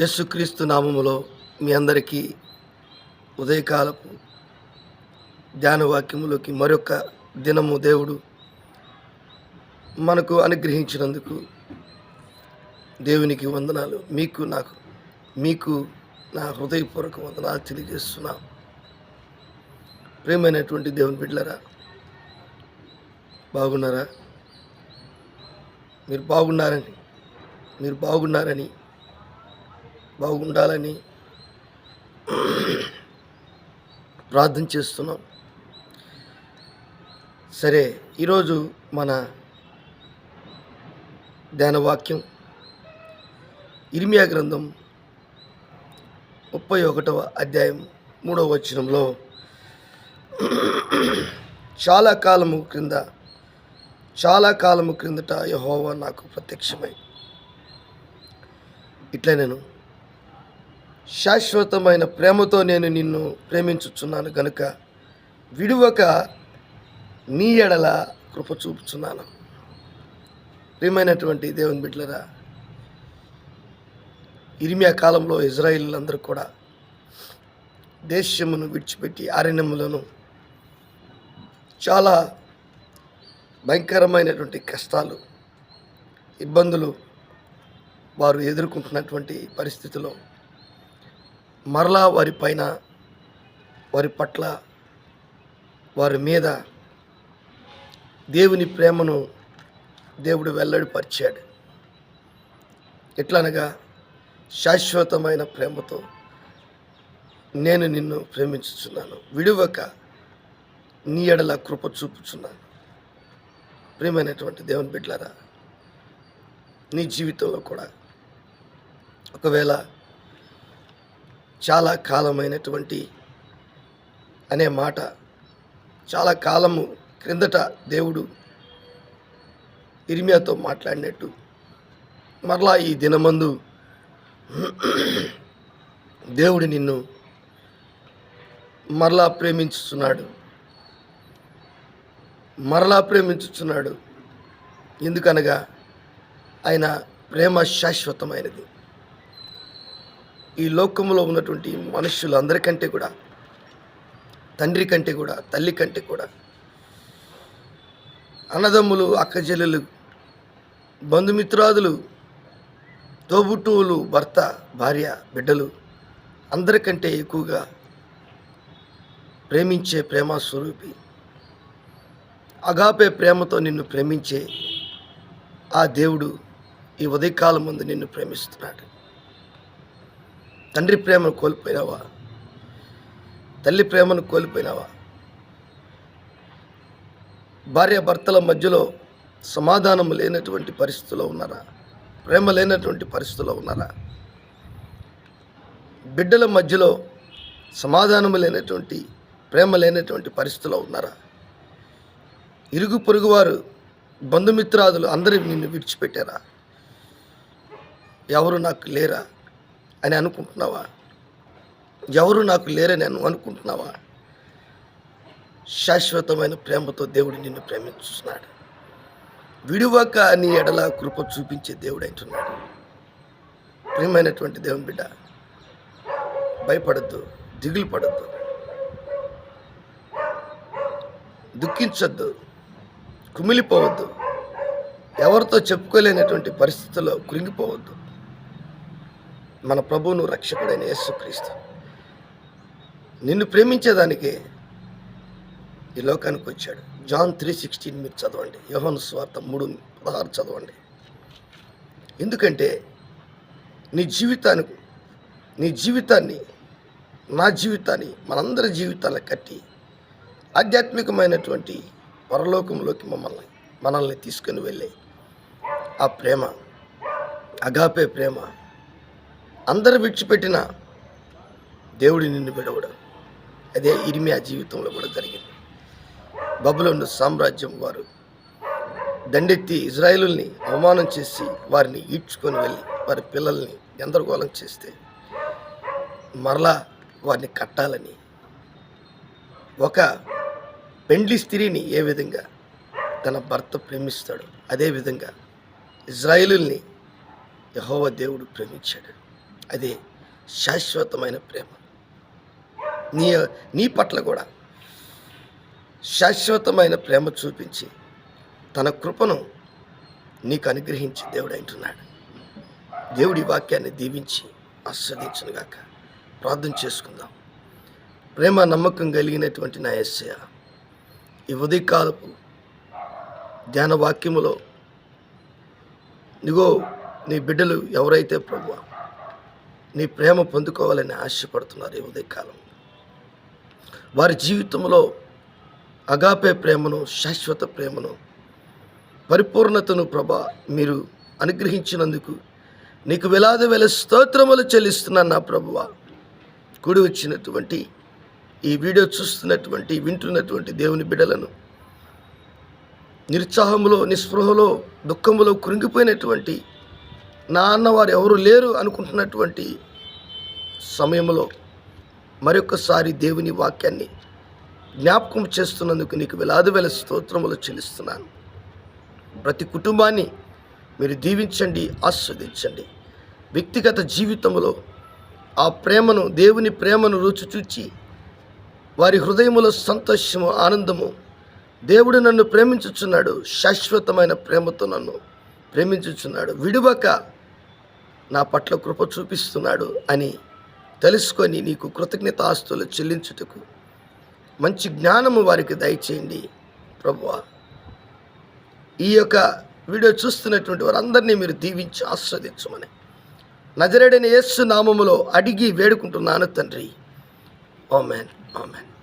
యేసుక్రీస్తు నామములో మీ అందరికీ ఉదయకాలపు ధ్యానవాక్యములోకి మరొక దినము దేవుడు మనకు అనుగ్రహించినందుకు దేవునికి వందనాలు. మీకు నాకు మీకు నా హృదయపూర్వక వందనాలు తెలియజేస్తున్నా. ప్రేమైనటువంటి దేవుని బిడ్డలరా బాగున్నారా? మీరు బాగున్నారని మీరు బాగున్నారని బాగుండాలని ప్రార్థన చేస్తున్నాం. సరే ఈరోజు మన ధ్యానవాక్యం ఇర్మియా గ్రంథం ముప్పై ఒకటవ అధ్యాయం మూడవ వచనంలో చాలా కాలము క్రింద చాలా కాలము క్రిందట యహోవా నాకు ప్రత్యక్షమై. ఇట్లా నేను శాశ్వతమైన ప్రేమతో నేను నిన్ను ప్రేమించుచున్నాను గనుక విడువక నీ ఎడల కృప చూపుచున్నాను. ప్రియమైనటువంటి దేవుని బిడ్డలరా ఇరిమియా కాలంలో ఇజ్రాయిల్ కూడా దేశమును విడిచిపెట్టి అరణ్యములను చాలా భయంకరమైనటువంటి కష్టాలు ఇబ్బందులు వారు ఎదుర్కొంటున్నటువంటి పరిస్థితిలో మరలా వారి పైన వారి పట్ల వారి మీద దేవుని ప్రేమను దేవుడు వెల్లడిపరిచాడు. ఎట్లనగా శాశ్వతమైన ప్రేమతో నేను నిన్ను ప్రేమించుచున్నాను. విడువక నీ ఎడల కృప చూపుచున్నాను. ప్రియమైనటువంటి దేవుని బిడ్డలారా నీ జీవితంలో కూడా ఒకవేళ చాలా కాలమైనటువంటి అనే మాట చాలా కాలము క్రిందట దేవుడు ఇరిమియాతో మాట్లాడినట్టు మరలా ఈ దినమందు దేవుడు నిన్ను మరలా ప్రేమించుతున్నాడు మరలా ప్రేమించుచున్నాడు. ఎందుకనగా ఆయన ప్రేమ శాశ్వతమైనది. ఈ లోకంలో ఉన్నటువంటి మనుషులు అందరికంటే కూడా తండ్రి కంటే కూడా తల్లి కంటే కూడా అన్నదమ్ములు అక్కచెల్లెలు బంధుమిత్రాదులు తోబుట్టువులు భర్త భార్య బిడ్డలు అందరికంటే ఎక్కువగా ప్రేమించే ప్రేమ స్వరూపి. అగాపే ప్రేమతో నిన్ను ప్రేమించే ఆ దేవుడు ఈ ఉదయకాలం ముందు నిన్ను ప్రేమిస్తున్నాడు. తండ్రి ప్రేమను కోల్పోయినావా? తల్లి ప్రేమను కోల్పోయినావా? భార్య భర్తల మధ్యలో సమాధానం లేనటువంటి పరిస్థితిలో ఉన్నారా? ప్రేమ లేనటువంటి పరిస్థితిలో ఉన్నారా? బిడ్డల మధ్యలో సమాధానం లేనటువంటి ప్రేమ లేనటువంటి పరిస్థితిలో ఉన్నారా? ఇరుగు పొరుగువారు బంధుమిత్రాదులు అందరూ నిన్ను విడిచిపెట్టారా? ఎవరు నాకు లేరా? అని అనుకుంటున్నావా? ఎవరు నాకు లేరని అనుకుంటున్నావా? శాశ్వతమైన ప్రేమతో దేవుడు నిన్ను ప్రేమించుతున్నాడు విడివక నీ ఎడల కృప చూపించే దేవుడు అంటున్నాడు. ప్రియమైనటువంటి దేవుని బిడ్డ భయపడద్దు దిగులు పడద్దు. దుఃఖించొద్దు కుమిలిపోవద్దు. ఎవరితో చెప్పుకోలేనటువంటి పరిస్థితుల్లో కృంగిపోవద్దు మన ప్రభువును రక్షకుడైన యేసుక్రీస్తు. నిన్ను ప్రేమించేదానికే ఈ లోకానికి వచ్చాడు. జాన్ త్రీ సిక్స్టీన్ మీరు చదవండి. యోహన్ స్వార్థ మూడు పదహారు చదవండి. ఎందుకంటే నీ జీవితానికి నీ జీవితాన్ని నా జీవితాన్ని మనందరి జీవితాలను కట్టి ఆధ్యాత్మికమైనటువంటి పరలోకంలోకి మమ్మల్ని మనల్ని తీసుకుని వెళ్ళే ఆ ప్రేమ అగాపే ప్రేమ అందరు విడిచిపెట్టిన దేవుడి నిన్ను విడవడం. అదే ఇరిమియా జీవితంలో కూడా జరిగింది. బబులోను సామ్రాజ్యం వారు దండెత్తి ఇజ్రాయిలుల్ని అవమానం చేసి వారిని ఈడ్చుకొని వెళ్ళి వారి పిల్లల్ని గందరగోళం చేస్తే మరలా వారిని కట్టాలని ఒక పెండ్లి స్త్రీని ఏ విధంగా తన భర్త ప్రేమిస్తాడు అదేవిధంగా ఇజ్రాయిలుల్ని యహోవ దేవుడు ప్రేమించాడు. అది శాశ్వతమైన ప్రేమ. నీ నీ పట్ల కూడా శాశ్వతమైన ప్రేమ చూపించి తన కృపను నీకు అనుగ్రహించి దేవుడు అంటున్నాడు. దేవుడి వాక్యాన్ని దీవించి ఆస్వాదించునుగాక. ప్రార్థన చేసుకుందాం. ప్రేమ నమ్మకం కలిగినటువంటి నా ఎస్సయ ఈ ఉదయకాలపు ధ్యాన వాక్యములో నిగో నీ బిడ్డలు ఎవరైతే ప్రభు నీ ప్రేమ పొందుకోవాలని ఆశపడుతున్నారు ఈ ఉదయకాలం. వారి జీవితంలో అగాపే ప్రేమను శాశ్వత ప్రేమను పరిపూర్ణతను ప్రభా మీరు అనుగ్రహించినందుకు నీకు వేలాది వేల స్తోత్రములు చెల్లిస్తున్నాను నా ప్రభువ. కూడి వచ్చినటువంటి ఈ వీడియో చూస్తున్నటువంటి వింటున్నటువంటి దేవుని బిడలను నిరుత్సాహంలో నిస్పృహలో దుఃఖంలో కృంగిపోయినటువంటి నా అన్నవారు ఎవరు లేరు అనుకుంటున్నటువంటి సమయంలో మరొకసారి దేవుని వాక్యాన్ని జ్ఞాపకం చేస్తున్నందుకు నీకు వేలాది వేల స్తోత్రములు చెల్లిస్తున్నాను. ప్రతి కుటుంబాన్ని మీరు దీవించండి ఆస్వాదించండి. వ్యక్తిగత జీవితంలో ఆ ప్రేమను దేవుని ప్రేమను రుచి చూచి వారి హృదయములో సంతోషము ఆనందము దేవుడు నన్ను ప్రేమించుచున్నాడు. శాశ్వతమైన ప్రేమతో నన్ను ప్రేమించుచున్నాడు. విడువక నా పట్ల కృప చూపిస్తున్నాడు అని తెలుసుకొని నీకు కృతజ్ఞత ఆస్తులు చెల్లించుటకు మంచి జ్ఞానము వారికి దయచేయండి ప్రభువా. ఈ యొక్క వీడియో చూస్తున్నటువంటి వారందరినీ మీరు దీవించి ఆస్వాదించమని నజరేడైన యేసు నామములో అడిగి వేడుకుంటున్నాను తండ్రి. ఆమెన్. ఆమెన్.